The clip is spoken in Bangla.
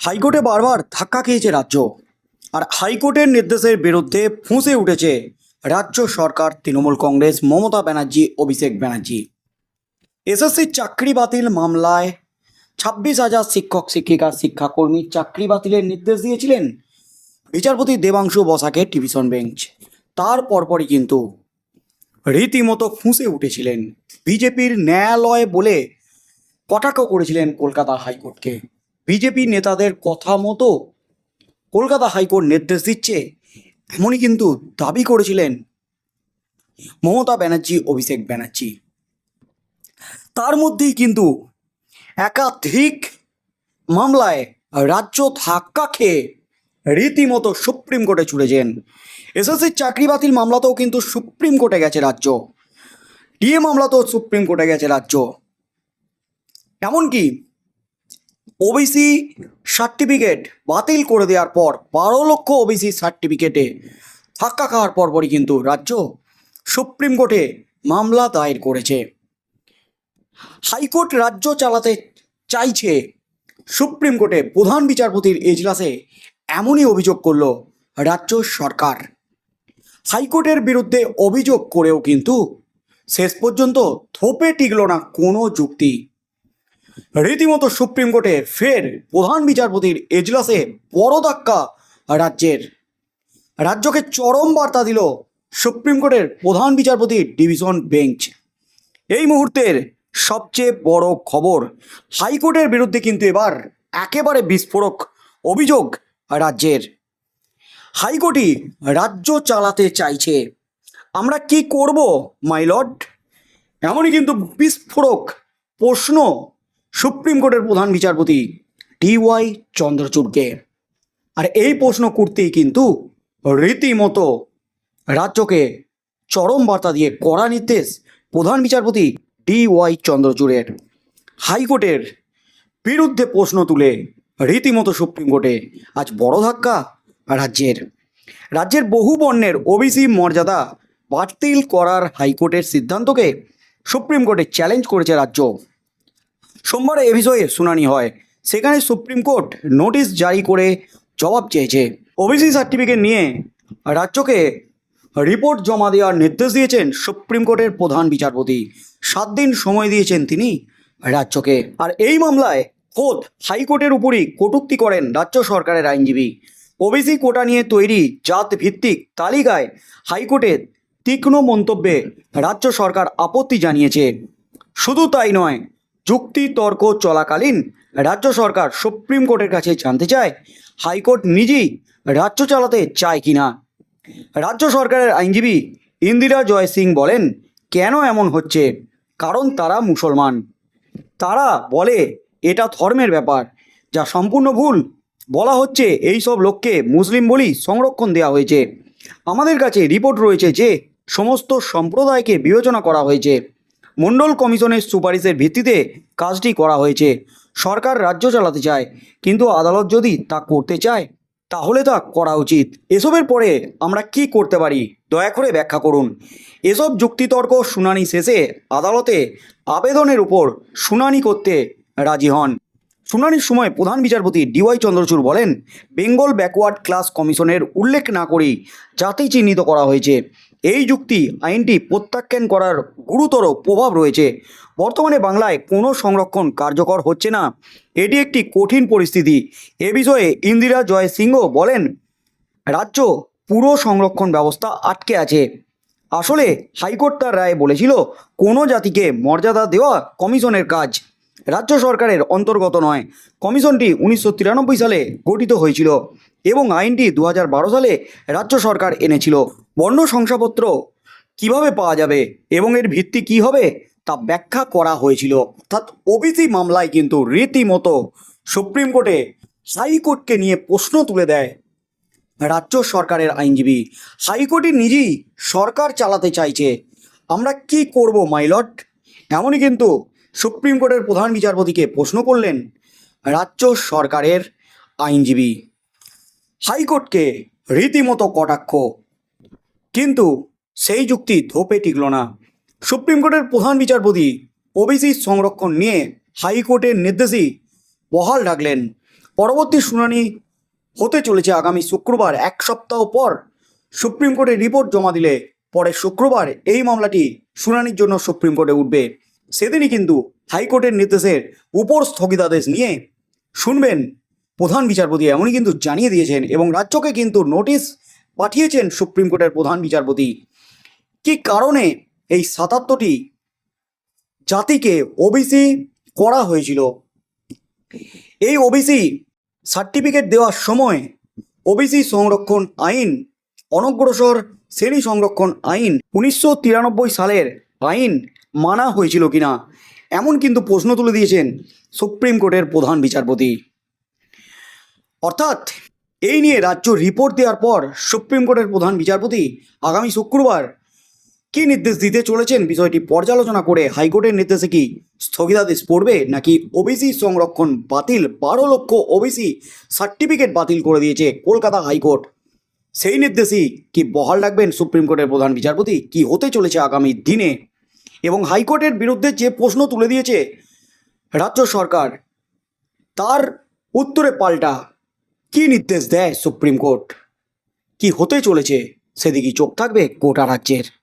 হাইকোর্টে বারবার ধাক্কা খেয়েছে রাজ্য। আর হাইকোর্টের নির্দেশের বিরুদ্ধে ফুঁসে উঠেছে রাজ্য সরকার, তৃণমূল কংগ্রেস, মমতা ব্যানার্জি, অভিষেক ব্যানার্জি। এসএসসির চাকরি বাতিল মামলায় ছাব্বিশ হাজার শিক্ষক, শিক্ষিকার শিক্ষাকর্মী চাকরি বাতিলের নির্দেশ দিয়েছিলেন বিচারপতি দেবাংশু বসাকের ডিভিশন বেঞ্চ। তার পরপরই কিন্তু রীতিমতো ফুঁসে উঠেছিলেন বিজেপির ন্যায়ালয় বলে কটাক্ষ করেছিলেন কলকাতা হাইকোর্টকে। বিজেপি নেতাদের কথা মতো কলকাতা হাইকোর্ট নির্দেশ দিচ্ছে, এমনই কিন্তু দাবি করেছিলেন মমতা ব্যানার্জি, অভিষেক ব্যানার্জি। তার মধ্যেই কিন্তু একাধিক মামলায় রাজ্য ধাক্কা খেয়ে রীতিমতো সুপ্রিম কোর্টে ছুটেছেন এসএসসির চাকরি বাতিল মামলাতেও কিন্তু সুপ্রিম কোর্টে গেছে রাজ্য। ডিএ মামলাতেও সুপ্রিম কোর্টে গেছে রাজ্য। এমনকি ওবিসি সার্টিফিকেট বাতিল করে দেওয়ার পর বারো লক্ষ ওবিসি সার্টিফিকেটে ধাক্কা খাওয়ার পরপরই কিন্তু রাজ্য সুপ্রিম কোর্টে মামলা দায়ের করেছে। হাইকোর্ট রাজ্য চালাতে চাইছে সুপ্রিম কোর্টে প্রধান বিচারপতির এজলাসে এমনই অভিযোগ করল রাজ্য সরকার। হাইকোর্টের বিরুদ্ধে অভিযোগ করেও কিন্তু শেষ পর্যন্ত থোপে টিকল না কোনো যুক্তি। রীতিমতো সুপ্রিম কোর্টে ফের প্রধান বিচারপতির এজলাসে বড় ধাক্কা রাজ্যের। রাজ্যকে চরম বার্তা দিল সুপ্রিম কোর্টের প্রধান বিচারপতির ডিভিশন বেঞ্চ। এই মুহূর্তের সবচেয়ে বড় খবর, হাইকোর্টের বিরুদ্ধে কিন্তু এবার একেবারে বিস্ফোরক অভিযোগ রাজ্যের। হাইকোর্টই রাজ্য চালাতে চাইছে। আমরা কি করব মাইলর্ড এমনই কিন্তু বিস্ফোরক প্রশ্ন সুপ্রিম কোর্টের প্রধান বিচারপতি ডি ওয়াই চন্দ্রচূড়কে। আর এই প্রশ্ন করতেই কিন্তু রীতিমতো রাজ্যকে চরম বার্তা দিয়ে কড়া নির্দেশ প্রধান বিচারপতি ডি ওয়াই চন্দ্রচূড়ের। হাইকোর্টের বিরুদ্ধে প্রশ্ন তুলে রীতিমতো সুপ্রিম কোর্টে আজ বড় ধাক্কা রাজ্যের। রাজ্যের বহু বর্ণের ওবিসি মর্যাদা বাতিল করার হাইকোর্টের সিদ্ধান্তকে সুপ্রিম কোর্টে চ্যালেঞ্জ করেছে রাজ্য। সোমবার এ বিষয়ে শুনানি হয়। সেখানে সুপ্রিম কোর্ট নোটিশ জারি করে জবাব চেয়েছে। ওবিসি সার্টিফিকেট নিয়ে রাজ্যকে রিপোর্ট জমা দেওয়ার নির্দেশ দিয়েছেন সুপ্রিম কোর্টের প্রধান বিচারপতি। সাত দিন সময় দিয়েছেন তিনি রাজ্যকে। আর এই মামলায় খোদ হাইকোর্টের উপরই কটূক্তি করেন রাজ্য সরকারের আইনজীবী। ওবিসি কোটা নিয়ে তৈরি জাত ভিত্তিক তালিকায় হাইকোর্টের তীক্ষ্ণ মন্তব্যে রাজ্য সরকার আপত্তি জানিয়েছে। শুধু তাই নয় যুক্তি তর্ক চলাকালীন রাজ্য সরকার সুপ্রিম কোর্টের কাছে জানতে চায়, হাইকোর্ট নিজেই রাজ্য চালাতে চায় কি না রাজ্য সরকারের আইনজীবী ইন্দিরা জয় সিং বলেন, কেন এমন হচ্ছে? কারণ তারা মুসলমান। তারা বলে, এটা ধর্মের ব্যাপার। যা সম্পূর্ণ ভুল। বলা হচ্ছে এই সব লোককে মুসলিম বলি সংরক্ষণ দেওয়া হয়েছে। আমাদের কাছে রিপোর্ট রয়েছে যে সমস্ত সম্প্রদায়কে বিবেচনা করা হয়েছে। মণ্ডল কমিশনের সুপারিশের ভিত্তিতে কাজটি করা হয়েছে। সরকার রাজ্য চালাতে চায়, কিন্তু আদালত যদি তা করতে চায়, তাহলে তা করা উচিত। এসবের পরে আমরা কি করতে পারি, দয়া করে ব্যাখ্যা করুন। এসব যুক্তিতর্ক শুনানি শেষে আদালতে আবেদনের উপর শুনানি করতে রাজি হন। শুনানির সময় প্রধান বিচারপতি ডিওয়াই চন্দ্রচূড় বলেন, বেঙ্গল ব্যাকওয়ার্ড ক্লাস কমিশনের উল্লেখ না করেই জাতি চিহ্নিত করা হয়েছে। এই যুক্তি আইনটি প্রত্যাখ্যান করার গুরুতর প্রভাব রয়েছে। বর্তমানে বাংলায় কোনো সংরক্ষণ কার্যকর হচ্ছে না। এটি একটি কঠিন পরিস্থিতি। এ বিষয়ে ইন্দিরা জয় সিংহ বলেন, রাজ্য পুরো সংরক্ষণ ব্যবস্থা আটকে আছে। আসলে হাইকোর্ট তার রায়ে বলেছিল, কোনো জাতিকে মর্যাদা দেওয়া কমিশনের কাজ। রাজ্য সরকারের অন্তর্গত নয়। কমিশনটি উনিশশো তিরানব্বই সালে গঠিত হয়েছিল। এবং আইনটি দু হাজার বারো সালে রাজ্য সরকার এনেছিল। বর্ণ শংসাপত্র কীভাবে পাওয়া যাবে এবং এর ভিত্তি কি হবে তা ব্যাখ্যা করা হয়েছিল। অর্থাৎ ওবিসি মামলায় কিন্তু রীতিমতো সুপ্রিম কোর্টে হাইকোর্টকে নিয়ে প্রশ্ন তুলে দেয় রাজ্য সরকারের আইনজীবী। হাইকোর্টই নিজেই সরকার চালাতে চাইছে। আমরা কি করব মাইলট এমনই কিন্তু সুপ্রিম কোর্টের প্রধান বিচারপতিকে প্রশ্ন করলেন রাজ্য সরকারের আইনজীবী। হাইকোর্টকে রীতিমতো কটাক্ষ। কিন্তু সেই যুক্তি ধোপে টিকল না। সুপ্রিম কোর্টের প্রধান বিচারপতি ওবিসি সংরক্ষণ নিয়ে হাইকোর্টের নির্দেশই বহাল রাখলেন। পরবর্তী শুনানি হতে চলেছে আগামী শুক্রবার। এক সপ্তাহ পর সুপ্রিম কোর্টে রিপোর্ট জমা দিলে পরে শুক্রবার এই মামলাটি শুনানির জন্য সুপ্রিম কোর্টে উঠবে। সেদিনই কিন্তু হাইকোর্টের নির্দেশের উপর স্থগিতাদেশ নিয়ে শুনবেন প্রধান বিচারপতি এমনই কিন্তু জানিয়ে দিয়েছেন এবং রাজ্যকে কিন্তু নোটিশ পাঠিয়েছেন সুপ্রিম কোর্টের প্রধান বিচারপতি। কি কারণে এই সাতাত্তরটি জাতিকে ওবিসি করা হয়েছিল? এই ওবিসি সার্টিফিকেট দেওয়ার সময় ওবিসি সংরক্ষণ আইন, অনগ্রসর শ্রেণি সংরক্ষণ আইন, উনিশশো তিরানব্বই সালের আইন মানা হয়েছিল কিনা? এমন কিন্তু প্রশ্ন তুলে দিয়েছেন সুপ্রিম কোর্টের প্রধান বিচারপতি। অর্থাৎ এই নিয়ে রাজ্য রিপোর্ট দেওয়ার পর সুপ্রিম কোর্টের প্রধান বিচারপতি আগামী শুক্রবার কি নির্দেশ দিতে চলেছেন বিষয়টি পর্যালোচনা করে হাইকোর্টের নির্দেশে কি স্থগিতাদেশ পড়বে নাকি ওবিসি সংরক্ষণ বাতিল? বারো লক্ষ ওবিসি সার্টিফিকেট বাতিল করে দিয়েছে কলকাতা হাইকোর্ট। সেই নির্দেশই কি বহাল রাখবেন সুপ্রিম কোর্টের প্রধান বিচারপতি? কি হতে চলেছে আগামী দিনে? এবং হাইকোর্টের বিরুদ্ধে যে প্রশ্ন তুলে দিয়েছে রাজ্য সরকার, তার উত্তরে পাল্টা কি নির্দেশ দেয় সুপ্রিম কোর্ট? কি হতে চলেছে? সেদিকেই চোখ থাকবে গোটা রাজ্যের।